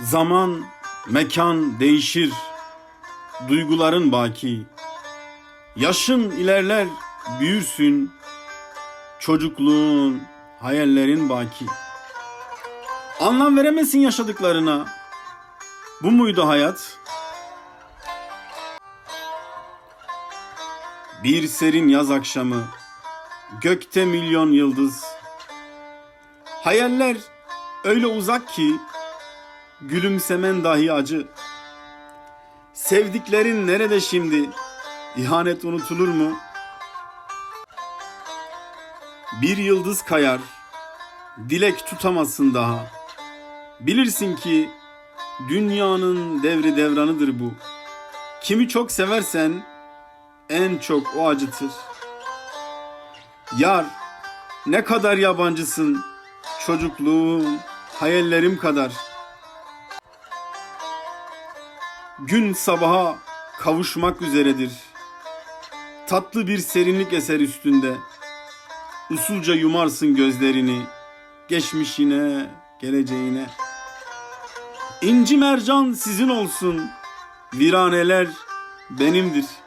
Zaman, mekan değişir, duyguların baki. Yaşın ilerler, büyürsün, çocukluğun, hayallerin baki. Anlam veremezsin yaşadıklarına. Bu muydu hayat? Bir serin yaz akşamı, gökte milyon yıldız. Hayaller öyle uzak ki gülümsemen dahi acı. Sevdiklerin nerede şimdi? İhanet unutulur mu? Bir yıldız kayar, dilek tutamazsın daha. Bilirsin ki dünyanın devri devranıdır bu. Kimi çok seversen en çok o acıtır. Yar, ne kadar yabancısın çocukluğum, hayallerim kadar. Gün sabaha kavuşmak üzeredir. Tatlı bir serinlik eser üstünde. Usulca yumarsın gözlerini, geçmişine, geleceğine. İnci mercan sizin olsun, viraneler benimdir.''